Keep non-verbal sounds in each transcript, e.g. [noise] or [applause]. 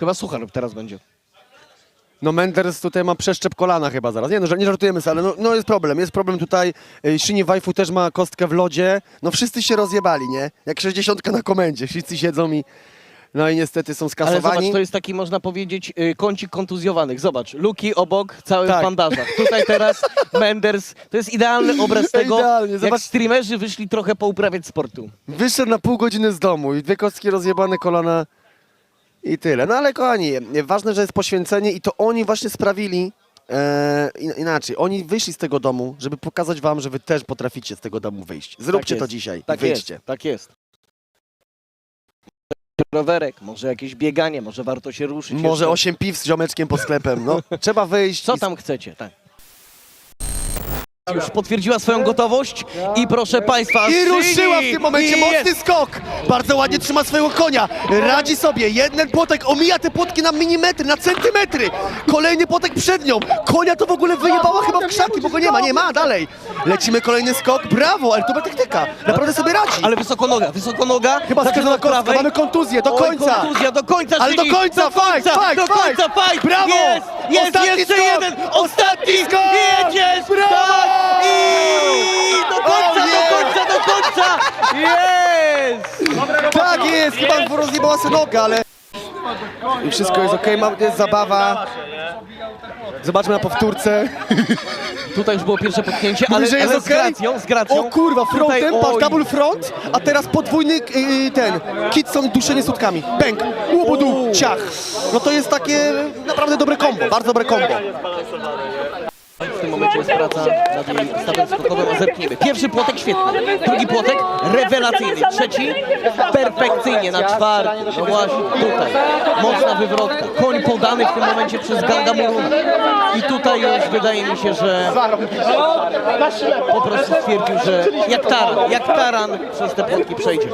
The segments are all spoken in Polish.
Chyba suchar teraz będzie. No Menders tutaj ma przeszczep kolana chyba zaraz. Nie no, że- nie żartujemy sobie, ale no, no jest problem. Jest problem tutaj. Y, Shinny Waifu też ma kostkę w lodzie. No wszyscy się rozjebali, nie? Jak 60 na komendzie. Wszyscy siedzą i... No i niestety są Ale skasowani. zobacz, to jest taki, można powiedzieć, y, kącik kontuzjowanych. Zobacz, Luki obok, cały Tak. w bandażach. Tutaj teraz [laughs] Menders. To jest idealny obraz [laughs] tego, Idealnie, jak zobacz. streamerzy wyszli trochę pouprawiać sportu. Wyszedł na pół godziny z domu i dwie kostki rozjebane kolana i tyle. No ale kochani, ważne, że jest poświęcenie i to oni właśnie sprawili, e, in- inaczej, oni wyszli z tego domu, żeby pokazać wam, że wy też potraficie z tego domu wyjść. Zróbcie Tak to jest. dzisiaj, Tak wyjdźcie. jest, tak jest. Rowerek, może jakieś bieganie, może warto się ruszyć. Może jeszcze. 8 piw z ziomeczkiem pod sklepem, no. [laughs] Trzeba wyjść. Co i- tam chcecie? Tak. Już potwierdziła swoją gotowość i proszę Państwa... I ruszyła w tym momencie I mocny jest. skok. Bardzo ładnie trzyma swojego konia. Radzi sobie. Jeden płotek omija te płotki na milimetry, na centymetry. Kolejny płotek przed nią. Konia to w ogóle wyjebała chyba w krzaki, bo go nie ma. Nie ma, dalej. Lecimy kolejny skok. Brawo, ale to była taktyka. Naprawdę sobie radzi. Ale wysoko noga, wysoko noga. Chyba od kostka. Mamy kontuzję. Do Oj, końca. kontuzja, do końca, Ale do końca, do fight, końca, fight, do fight. końca, fight! Brawo! Jest, jest, Ostatni jeszcze skok! jeden, ostatni! skok! Jedziesz! Brawo! Tak! I do końca, do końca, do końca! Jest! Tak jest. Chyba rozjebała sobie nogę, ale... I wszystko jest okej. ma- Jest zabawa. Zobaczmy na powtórce. [laughs] Tutaj już było pierwsze potknięcie, ale, Mówi, że jest ale z okej? gracją, z gracją. O kurwa, frontem, patrz, oj. double front, a teraz podwójny yy, ten, Kitson duszenie sutkami. Bęk, łobudu, ciach. No to jest takie naprawdę dobre kombo, bardzo dobre kombo. W tym momencie jest praca nad jej stawem skokowym, a zerkniemy. Pierwszy płotek świetny, drugi płotek rewelacyjny, trzeci perfekcyjnie na czwarty. No właśnie, tutaj mocna wywrotka. Koń podany w tym momencie przez Gangamuruna. I tutaj już wydaje mi się, że po prostu stwierdził, że jak taran, jak taran przez te płotki przejdzie.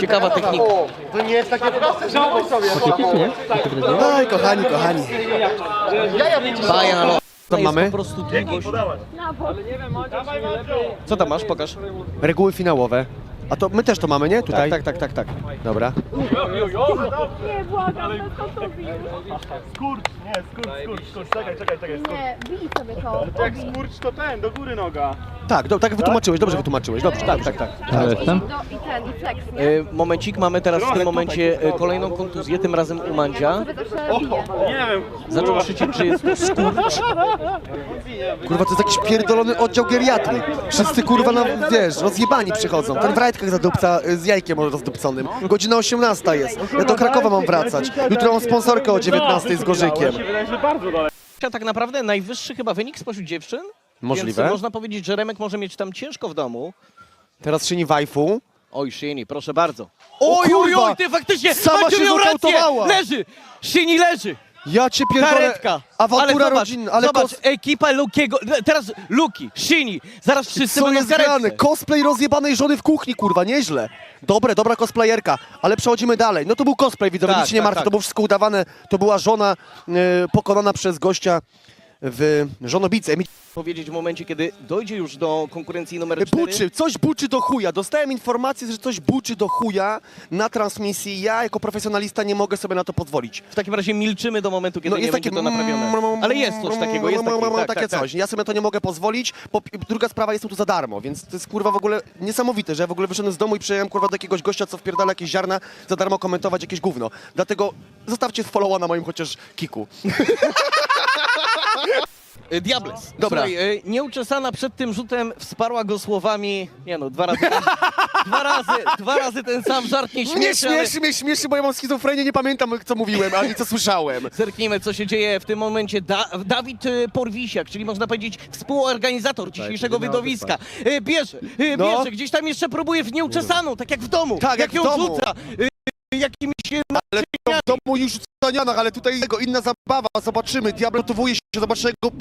Ciekawa technika. Aj, kochani, kochani. Baja na Co jest mamy? po prostu długość. Co tam masz? Pokaż. Reguły finałowe. A to my też to mamy, nie? Tutaj? Tak, tak, tak, tak, tak. Dobra. Nie, błagam, bez kontuzji. Skurcz, nie, skurcz, skurcz, skurcz, czekaj, czekaj, czekaj, skurcz. Nie, bij sobie to. Jak Bij. skurcz to ten, do góry noga. Tak, do, tak wytłumaczyłeś, dobrze wytłumaczyłeś, dobrze, tak, tak, tak. I, do, I ten, i flex, nie? E, Momencik, mamy teraz w tym momencie e, kolejną kontuzję, tym razem u Mandzia. Sobie zawsze bije. Nie wiem, Zaczął krzyczeć, czy jest to skurcz. Kurwa, to jest jakiś pierdolony oddział geriatry. Wszyscy kurwa, no, wiesz, rozjebani przychodzą. Ten w rajtkach zadupca z jajkiem rozdupconym. Godzina 18 jest. Ja do Krakowa mam wracać. Jutro mam sponsorkę o 19 z Gorzykiem. tak naprawdę najwyższy chyba wynik spośród dziewczyn. Możliwe. Więc można powiedzieć, że Remek może mieć tam ciężko w domu. Teraz Szyni Waifu. Oj, Szyni, proszę bardzo. Oj, oj, oj, ty faktycznie, Sama Maciu się miał rację! znokautowała. Leży! Szyni leży! Ja cię pierdolę. Karetka! Awantura ale zobacz, rodzinna, ale zobacz, kos... ekipa Lukiego, teraz Luki, Szyni, zaraz wszyscy co będą jest w karetce. grane? Cosplay rozjebanej żony w kuchni, kurwa, nieźle. Dobre, dobra cosplayerka, ale przechodzimy dalej. No to był cosplay, widzowie, Tak, nic się nie tak, martw, tak. to było wszystko udawane. To była żona e, pokonana przez gościa w żonobice. Powiedzieć w momencie, kiedy dojdzie już do konkurencji numer 4. Buczy, coś buczy do chuja. Dostałem informację, że coś buczy do chuja na transmisji. Ja jako profesjonalista nie mogę sobie na to pozwolić. W takim razie milczymy do momentu, kiedy No nie jest będzie takie... to naprawione. Ale jest coś takiego, jest takie, tak, takie tak, tak. coś. Ja sobie to nie mogę pozwolić. Po, druga sprawa, jestem tu za darmo, więc to jest kurwa w ogóle niesamowite, że ja w ogóle wyszedłem z domu i przyjechałem kurwa do jakiegoś gościa, co wpierdala jakieś ziarna, za darmo komentować jakieś gówno. Dlatego zostawcie followa na moim chociaż kiku. [laughs] Y, Diables. Dobra. Słuchaj, y, nieuczesana przed tym rzutem wsparła go słowami, nie no, dwa razy, [laughs] dwa razy, dwa razy ten sam żart nie Mnie śmieszy, ale śmieszy, mnie śmieszy, bo ja mam schizofrenię, nie pamiętam co mówiłem, ani co słyszałem. zerknijmy, co się dzieje w tym momencie. Da Dawid y, Porwisiak, czyli można powiedzieć współorganizator dzisiejszego wydowiska. Y, Bierze, No. bierze, gdzieś tam jeszcze próbuje w nieuczesaną, tak jak w domu. Tak, jak w ją domu. rzuca. Jakimiś Ale to w domu już rzucanianach, ale tutaj jego inna zabawa. Zobaczymy, Diablo gotowuje się, zobaczcie jego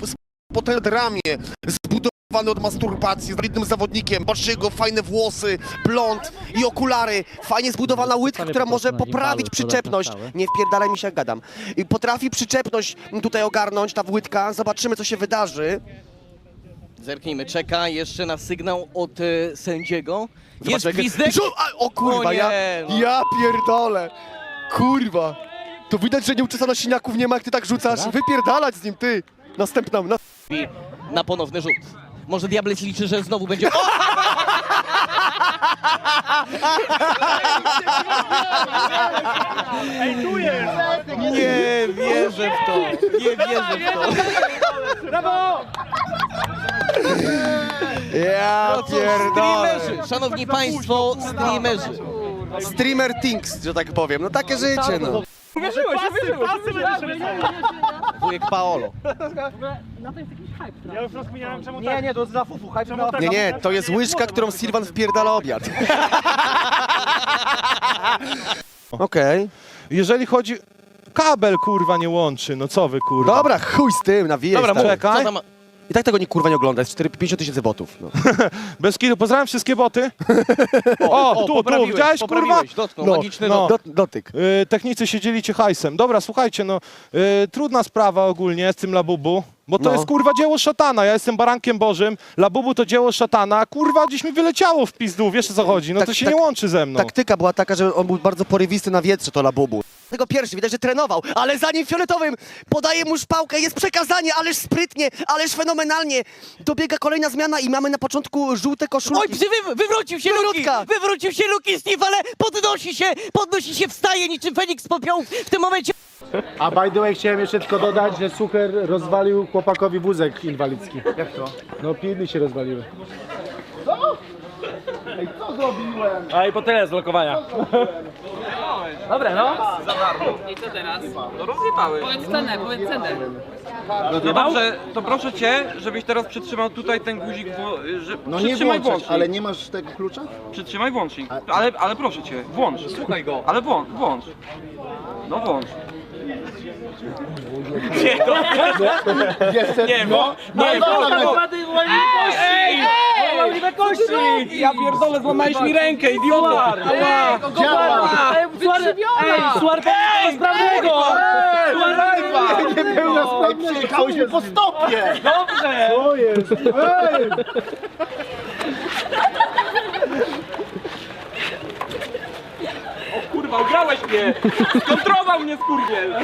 potężne ramię, zbudowany od masturbacji, z wybitnym zawodnikiem. Patrzcie jego fajne włosy, blond i okulary. Fajnie zbudowana łydka, która może poprawić przyczepność. Nie wpierdalaj mi się jak gadam. I potrafi przyczepność tutaj ogarnąć, ta łydka. Zobaczymy, co się wydarzy. Zerknijmy, czeka jeszcze na sygnał od e, sędziego. Jest Zobacz, jak- gwizdek? Żu- a, O kurwa, O ja, nie, no. ja pierdolę. Kurwa. To widać, że nieuczesana siniaków nie ma, jak ty tak rzucasz. Wypierdalać z nim, ty. Następna, na... I na ponowny rzut. Może Diables liczy, że znowu będzie... O! Ej, tu jest! Nie wierzę w to! Nie wierzę w to! Brawo! Ja No cóż, streamerzy, szanowni państwo, streamerzy. Streamer Things, że tak powiem. No takie życie, no. Uwierzyłeś, uwierzyłeś! Pasy będziesz rysował. Wujek Paolo. Ja już rozkminiałem, czemu tak. Nie, nie, to jest za fufu, hype Nie, nie, to jest łyżka, którą Sylwan wpierdala obiad. [laughs] Okej. Jeżeli chodzi... Kabel kurwa nie łączy, no co wy kurwa. Dobra, chuj z tym, nawijaj Dobra, stary. czekaj. co tam... I tak tego nikt kurwa nie ogląda, jest 4, 50 tysięcy botów. No. [laughs] Bez kitu, pozdrawiam wszystkie boty. [laughs] O, tu, tu, poprawiłeś, widziałeś kurwa? poprawiłeś, Dotknął, No, magiczny no. dotyk. Dot, dotyk. Y, technicy się dzielicie hajsem. Dobra, słuchajcie, no y, trudna sprawa ogólnie z tym Labubu, bo to No. jest kurwa dzieło szatana. Ja jestem barankiem bożym, Labubu to dzieło szatana, kurwa gdzieś mi wyleciało w pizdu, wiesz o co chodzi? No Tak, to się tak- nie łączy ze mną. Taktyka była taka, że on był bardzo porywisty na wietrze, to Labubu. Tego pierwszy, widać, że trenował, ale za nim fioletowym podaje mu szpałkę, jest przekazanie, ależ sprytnie, ależ fenomenalnie. Dobiega kolejna zmiana i mamy na początku żółte koszulki. Oj, wy, wywrócił się Luki! Wywrotka. Wywrócił się Luki Steve, ale podnosi się, podnosi się, wstaje niczym Feniks popioł w tym momencie. A by the way chciałem jeszcze tylko dodać, że Sucher rozwalił chłopakowi wózek inwalidzki. Jak to? No pilny się rozwaliły. A i po tyle z lokowania. Dobre, no. Powiedz cenę, powiedz cenę. No dobrze, to proszę cię, żebyś teraz przytrzymał tutaj ten guzik, wo- że No nie przytrzymaj włączać, włącznik. ale nie masz tego klucza? Przytrzymaj włącznik. Ale, ale proszę cię, włącz. Słuchaj go. Ale włącz, włącz. No włącz. Nie, bo, nie, bo, Ej! Ej! kości! Ja pierdolę, złamałeś mi rękę, idiota! Ała! działa! Ej! Sprawnego! Nie był na sprawnie, przyjechałeś mi po stopie! Dobrze! To jest! Ej! Kurwa, ugrałeś mnie! Skontrował mnie, skurwiel!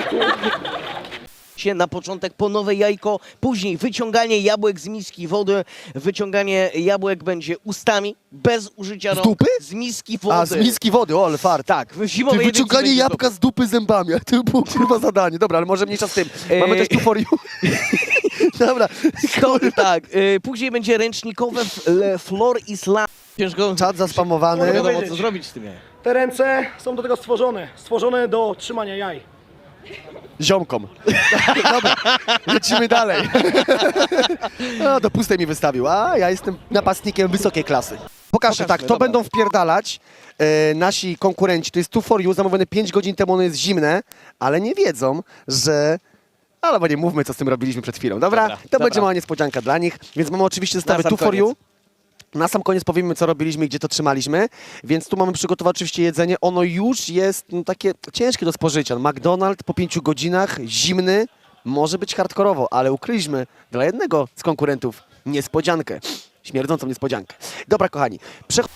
Się na początek po nowe jajko, później wyciąganie jabłek z miski wody. Wyciąganie jabłek będzie ustami, bez użycia rąk. dupy? Z miski wody. A, z miski wody, o, ale fart. Tak, w zimowej edycji wyciąganie będzie jabłka z dupy zębami, a to było kurwa zadanie. Dobra, ale może mniejsza z tym. Mamy Ej. też tu for you. [laughs] Dobra, To, tak, y, później będzie ręcznikowe f- le, flor islam. Ciężko, czat zaspamowany. nie wiadomo co zrobić z tym jajem. Te ręce są do tego stworzone. Stworzone do trzymania jaj. Ziomkom. [laughs] Dobra, lecimy dalej. [laughs] No, do pustej mi wystawił, a ja jestem napastnikiem wysokiej klasy. Pokażę, tak, to dobra. będą wpierdalać e, nasi konkurenci. To jest tu for you, zamówione 5 godzin temu, ono jest zimne, ale nie wiedzą, że... Ale bo nie mówmy, co z tym robiliśmy przed chwilą, dobra? Dobra, to dobra. będzie mała niespodzianka dla nich, więc mamy oczywiście zestawy tu for you. Na sam koniec powiemy, co robiliśmy i gdzie to trzymaliśmy, więc tu mamy przygotować oczywiście jedzenie. Ono już jest no, takie ciężkie do spożycia. McDonald's po pięciu godzinach, zimny, może być hardkorowo, ale ukryliśmy dla jednego z konkurentów niespodziankę. Śmierdzącą niespodziankę. Dobra, kochani, chodzenie